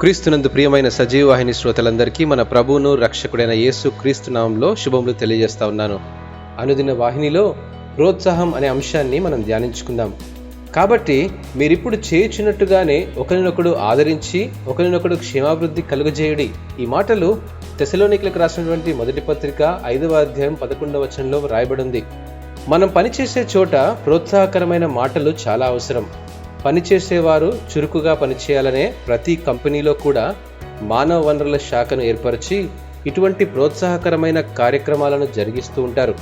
క్రీస్తునందు ప్రియమైన సజీవవాహిని శ్రోతలందరికీ మన ప్రభువును రక్షకుడైన యేసు క్రీస్తు నామంలో శుభములు తెలియజేస్తా ఉన్నాను. అనుదిన వాహినిలో ప్రోత్సాహం అనే అంశాన్ని మనం ధ్యానించుకుందాం. కాబట్టి మీరిప్పుడు చేయుచున్నట్టుగానే ఒకరినొకడు ఆదరించి ఒకరినొకడు క్షేమాభివృద్ధి కలుగజేయుడి. ఈ మాటలు తెసలోనికులకు రాసినటువంటి మొదటి పత్రిక ఐదవ అధ్యాయం పదకొండవ వచనంలో రాయబడింది మనం పనిచేసే చోట ప్రోత్సాహకరమైన మాటలు చాలా అవసరం. పనిచేసేవారు చురుకుగా పనిచేయాలనే ప్రతి కంపెనీలో కూడా మానవ వనరుల శాఖను ఏర్పరిచి ఇటువంటి ప్రోత్సాహకరమైన కార్యక్రమాలను జరిగిస్తూ ఉంటారు.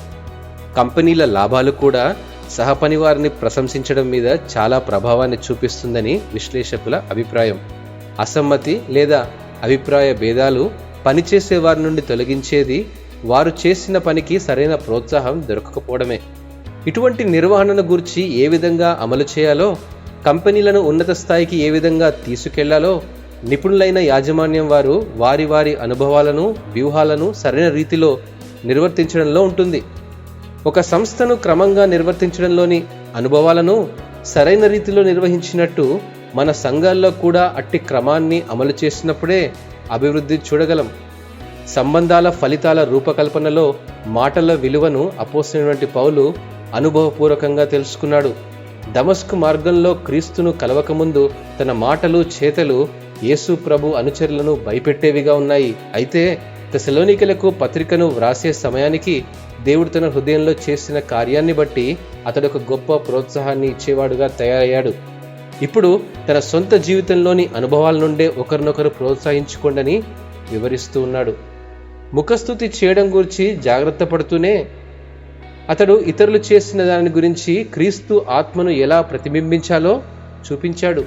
కంపెనీల లాభాలు కూడా సహపని వారిని ప్రశంసించడం మీద చాలా ప్రభావాన్ని చూపిస్తుందని విశ్లేషకుల అభిప్రాయం. అసమ్మతి లేదా అభిప్రాయ భేదాలు పనిచేసే వారి నుండి తొలగించేది వారు చేసిన పనికి సరైన ప్రోత్సాహం దొరకకపోవడమే. ఇటువంటి నిర్వహణను గురించి ఏ విధంగా అమలు చేయాలో కంపెనీలను ఉన్నత స్థాయికి ఏ విధంగా తీసుకెళ్ళాలో నిపుణులైన యాజమాన్యం వారు వారి వారి అనుభవాలను వ్యూహాలను సరైన రీతిలో నిర్వర్తించడంలో ఉంటుంది. ఒక సంస్థను క్రమంగా నిర్వర్తించడంలోని అనుభవాలను సరైన రీతిలో నిర్వహించినట్టు మన సంఘాల్లో కూడా అట్టి క్రమాన్ని అమలు చేసినప్పుడే అభివృద్ధి చూడగలం. సంబంధాల ఫలితాల రూపకల్పనలో మాటల విలువను అపోసినటువంటి పౌలు అనుభవపూర్వకంగా తెలుసుకున్నాడు. దమస్కు మార్గంలో క్రీస్తును కలవకముందు తన మాటలు చేతలు యేసు ప్రభు అనుచరులను భయపెట్టేవిగా ఉన్నాయి. అయితే తెసలోనికలకు పత్రికను వ్రాసే సమయానికి దేవుడు తన హృదయంలో చేసిన కార్యాన్ని బట్టి అతడు ఒక గొప్ప ప్రోత్సాహాన్ని ఇచ్చేవాడుగా తయారయ్యాడు. ఇప్పుడు తన సొంత జీవితంలోని అనుభవాల నుండే ఒకరినొకరు ప్రోత్సహించుకోండని వివరిస్తూ ఉన్నాడు. ముఖస్థుతి చేయడం గురించి జాగ్రత్త పడుతూనే అతడు ఇతరులు చేసిన దాని గురించి క్రీస్తు ఆత్మను ఎలా ప్రతిబింబించాలో చూపించాడు.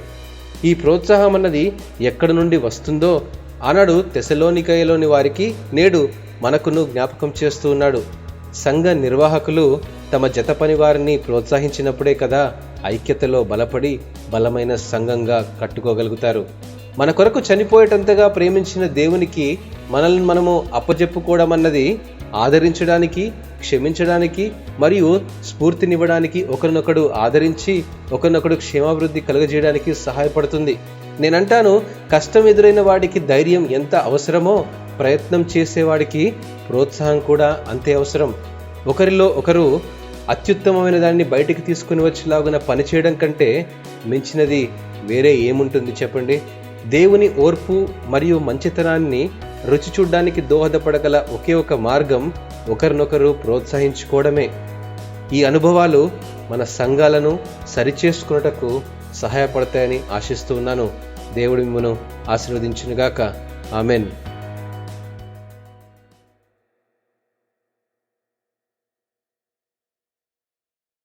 ఈ ప్రోత్సాహం అన్నది ఎక్కడి నుండి వస్తుందో ఆనాడు తెసలోనికయలోని వారికి నేడు మనకును జ్ఞాపకం చేస్తూ ఉన్నాడు. సంఘ నిర్వాహకులు తమ జత పని వారిని ప్రోత్సహించినప్పుడే కదా ఐక్యతలో బలపడి బలమైన సంఘంగా కట్టుకోగలుగుతారు. మన కొరకు చనిపోయేటంతగా ప్రేమించిన దేవునికి మనల్ని మనము అప్పజెప్పుకోవడం అన్నది ఆదరించడానికి క్షమించడానికి మరియు స్ఫూర్తినివ్వడానికి ఒకరినొకడు ఆదరించి ఒకరినొకడు క్షేమాభివృద్ధి కలుగజేయడానికి సహాయపడుతుంది. నేనంటాను కష్టం ఎదురైన వాడికి ధైర్యం ఎంత అవసరమో ప్రయత్నం చేసేవాడికి ప్రోత్సాహం కూడా అంతే అవసరం. ఒకరిలో ఒకరు అత్యుత్తమమైన దాన్ని బయటికి తీసుకుని వచ్చేలాగున పనిచేయడం కంటే మించినది వేరే ఏముంటుంది చెప్పండి? దేవుని ఓర్పు మరియు మంచితనాన్ని రుచి చూడ్డానికి దోహదపడగల ఒకే ఒక మార్గం ఒకరినొకరు ప్రోత్సహించుకోవడమే. ఈ అనుభవాలు మన సంఘాలను సరిచేసుకున్నటకు సహాయపడతాయని ఆశిస్తూ ఉన్నాను. దేవుడి మిమ్మను ఆశీర్వదించునుగాక. ఆమెన్.